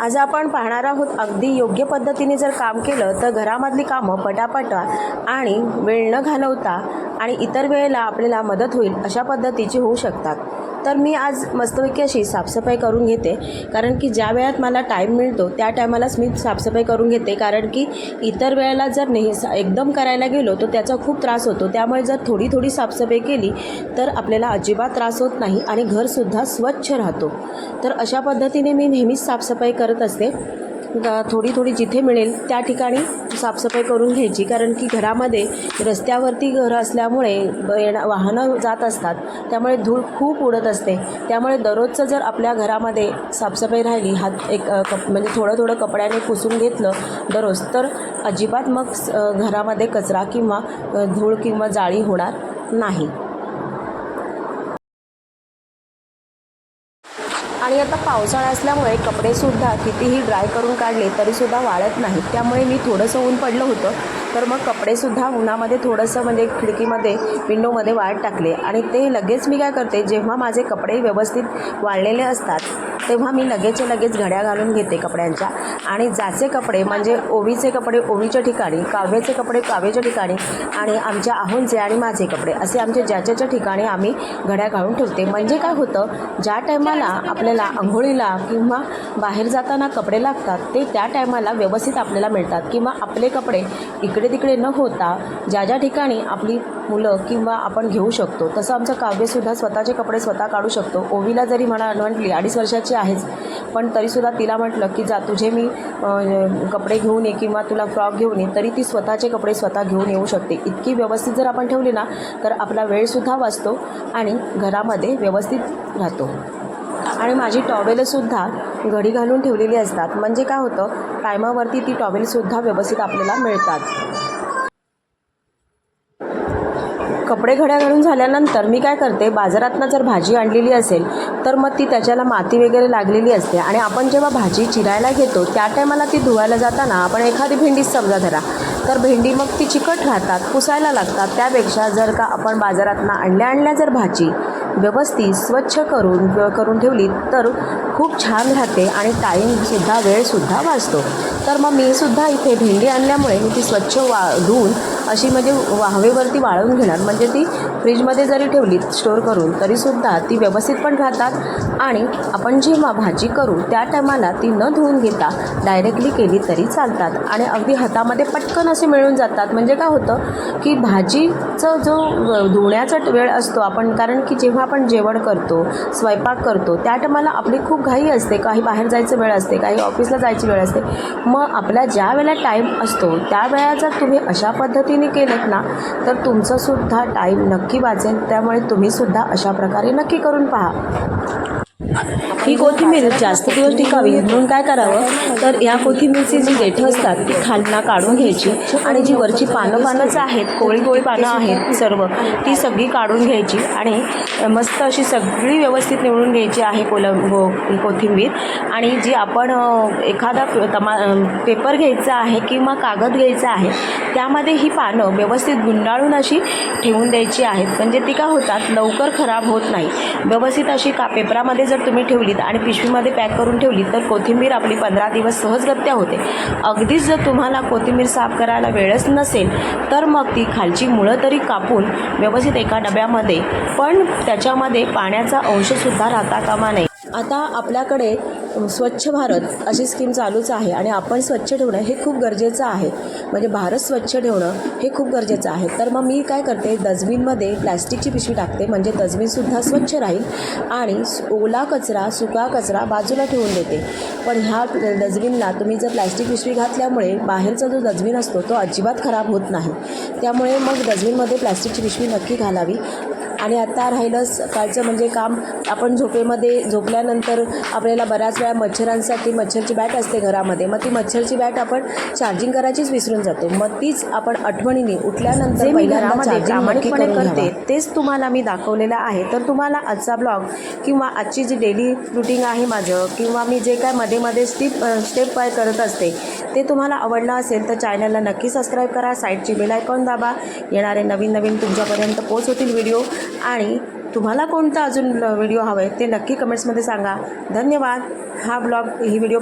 आज आपण पाहणार आहोत अगदी योग्य पद्धतीने जर काम केलं तर घरामधली कामं पटापट आणि वेळ न घालवता आणि इतर वेळेला आपल्याला मदत होईल अशा पद्धतीची होऊ शकतात. तर मी आज मस्तपैकी अशी साफसफाई करून घेते. कारण की ज्या वेळात मला टाईम मिळतो त्या टायमालाच मी साफसफाई करून घेते. कारण की इतर वेळेला जर नेह एकदम करायला गेलो तर त्याचा खूप त्रास होतो. त्यामुळे जर थोडी थोडी साफसफाई केली तर आपल्याला अजिबात त्रास होत नाही आणि घरसुद्धा स्वच्छ राहतो. तर अशा पद्धतीने मी नेहमीच साफसफाई करत असते. थोडी थोडी जिथे मिळेल त्या ठिकाणी साफसफाई करून घ्यायची. कारण की घरामध्ये रस्त्यावरती घरं असल्यामुळे येणं वाहनं जात असतात. त्यामुळे धूळ खूप उडत असते. त्यामुळे दररोजचं जर आपल्या घरामध्ये साफसफाई राहिली हात एक कप म्हणजे थोडं थोडं कपड्याने पुसून घेतलं दररोज तर अजिबात मग स- घरामध्ये कचरा किंवा धूळ किंवा जाळी होणार नाही. आणि आता पावसाळा असल्यामुळे कपडेसुद्धा कितीही ड्राय करून काढले तरीसुद्धा वाळत नाहीत. त्यामुळे मी थोडंसं ऊन पडलं होतं तर मग कपडेसुद्धा उन्हामध्ये थोडंसं म्हणजे खिडकीमध्ये विंडोमध्ये वाळत टाकले. आणि ते लगेच मी काय करते जेव्हा माझे कपडे व्यवस्थित वाळलेले असतात तेव्हा मी लगेचच्या लगेच घड्या घालून घेते कपड्यांच्या. आणि जाचे कपडे म्हणजे ओवीचे कपडे ओवीच्या ठिकाणी काव्याचे कपडे काव्याच्या ठिकाणी आणि आमच्या आहोंचे आणि माझे कपडे असे आमचे ज्याच्याच्या ठिकाणी आम्ही घड्या घालून ठेवते. म्हणजे काय होतं ज्या टायमाला आपल्याला आंघोळीला किंवा बाहेर जाताना कपडे लागतात ते त्या टायमाला व्यवस्थित आपल्याला मिळतात. किंवा आपले कपडे इकडे तिकडे न होता ज्या ज्या ठिकाणी आपली मुलं किंवा आपण घेऊ शकतो. तसं आमचं काव्यसुद्धा स्वतःचे कपडे स्वतः काढू शकतो. ओवीला जरी म्हणा म्हटली अडीच वर्षाची आहेच. पण तरीसुद्धा तिला म्हटलं की जा तुझे मी कपडे घेऊन ये किंवा तुला फ्रॉक घेऊन ये तरी ती स्वतःचे कपडे स्वतः घेऊन येऊ शकते. इतकी व्यवस्थित जर आपण ठेवली ना तर आपला वेळसुद्धा वाचतो आणि घरामध्ये व्यवस्थित राहतो. आणि माझी टॉवेलसुद्धा घडी घालून ठेवलेली असतात. म्हणजे काय होतं टायमावरती ती टॉवेलसुद्धा व्यवस्थित आपल्याला मिळतात. कपडे घड्या घालून झाल्यानंतर मी काय करते बाजारातनं जर भाजी आणलेली असेल तर मग ती त्याच्याला माती वगैरे लागलेली असते. आणि आपण जेव्हा भाजी चिरायला घेतो त्या टायमाला ती धुवायला जाताना आपण एखादी भेंडीच समजा धरा. तर भेंडी मग ती चिकट राहतात पुसायला लागतात. त्यापेक्षा जर का आपण बाजारातनं आणल्या आणल्या जर भाजी व्यवस्थित स्वच्छ करून करून ठेवली तर खूप छान राहते आणि टाईमसुद्धा वेळसुद्धा वाचतो. तर मग मी सुद्धा इथे भेंडी आणल्यामुळे मी ती स्वच्छ वा धुवून अशी म्हणजे वाहवेवरती वाळवून घेणार. म्हणजे ती फ्रीजमध्ये जरी ठेवली स्टोर करून तरीसुद्धा ती व्यवस्थित पण राहतात. आणि आपण जेव्हा भाजी करू त्या टायमाला ती न धुवून घेता डायरेक्टली केली तरी चालतात. आणि अगदी हातामध्ये पटकन असे मिळून जातात. म्हणजे काय होतं की भाजीचं जो धुण्याचा वेळ असतो आपण कारण की जेव्हा आपण जेवण करतो स्वयंपाक करतो त्या टायमाला आपली खूप घाई असते. काही बाहेर जायचं वेळ असते काही ऑफिसला जायची वेळ असते. मग आपला ज्या वेळेला टाईम असतो त्या वेळा जर तुम्ही अशा पद्धतीने केलेत ना तर तुमचंसुद्धा टाईम नक्की वाचेल त्यामुळे तुम्हीसुद्धा अशा प्रकारे नक्की करून पहा. ही कोथिंबीर जास्त दिवस टिकावी म्हणून काय करावं? तर या कोथिंबीरची जी देठं असतात ती खालना काढून घ्यायची आणि जी वरची पानं पानंच आहेत कोळी कोळी पानं आहेत सर्व ती सगळी काढून घ्यायची आणि मस्त अशी सगळी व्यवस्थित निवडून घ्यायची आहे कोल गो कोथिंबीर. आणि जी आपण एखादा तमा पेपर घ्यायचा आहे किंवा कागद घ्यायचा आहे त्यामध्ये ही पानं व्यवस्थित गुंडाळून अशी ठेवून द्यायची आहेत. म्हणजे ती काय होतात लवकर खराब होत नाही. व्यवस्थित अशी का पेपरामध्ये जर तुम्ही ठेवली ठेवलीत आणि पिशवीमध्ये पॅक करून ठेवली तर कोथिंबीर आपली पंधरा दिवस सहजगत्या होते. अगदीच जर तुम्हाला कोथिंबीर साफ करायला वेळच नसेल तर मग ती खालची मुळं तरी कापून व्यवस्थित एका डब्यामध्ये पण त्याच्यामध्ये पाण्याचा अंशसुद्धा राहता कामा नये. आता आपल्याकडे स्वच्छ भारत अशी स्कीम चालूच आहे आणि आपण स्वच्छ ठेवणं हे खूप गरजेचं आहे. म्हणजे भारत स्वच्छ ठेवणं हे खूप गरजेचं आहे. तर मग मी काय करते डस्टबिनमध्ये प्लॅस्टिकची पिशवी टाकते म्हणजे डस्टबिनसुद्धा स्वच्छ राहील आणि ओला कचरा सुका कचरा बाजूला ठेवून देते. पण ह्या डस्टबिनला तुम्ही जर प्लॅस्टिक पिशवी घातल्यामुळे बाहेरचा जो डस्टबिन असतो तो अजिबात खराब होत नाही. त्यामुळे मग डस्टबिनमध्ये प्लॅस्टिकची पिशवी नक्की घालावी. आणि आता राहिलं सकाळचं म्हणजे काम. आपण झोपेमध्ये झोपल्यानंतर आपल्याला बऱ्याच वेळा मच्छरांसाठी मच्छरची बॅट असते घरामध्ये. मग ती मच्छरची बॅट आपण चार्जिंग करायचीच विसरून जातो. मग तीच आपण आठवणीने उठल्यानंतर पहिल्यांदा प्रामाणिकपणे करते. तेच तुम्हाला मी दाखवलेलं आहे. तर तुम्हाला आजचा ब्लॉग किंवा आजची जी डेली रुटीन आहे माझं किंवा मी जे काय मध्ये मध्ये स्टेप स्टेप बाय करत असते ते तुम्हाला आवडलं असेल तर चॅनलला नक्की सबस्क्राईब करा. साईडची बेल आयकॉन दाबा. येणारे नवीन नवीन तुमच्यापर्यंत पोच होतील व्हिडिओ आणि तुम्हाला कोणता अजून व्हिडिओ हवा आहे ते नक्की कमेंट्समध्ये सांगा. धन्यवाद. हा ब्लॉग ही व्हिडिओ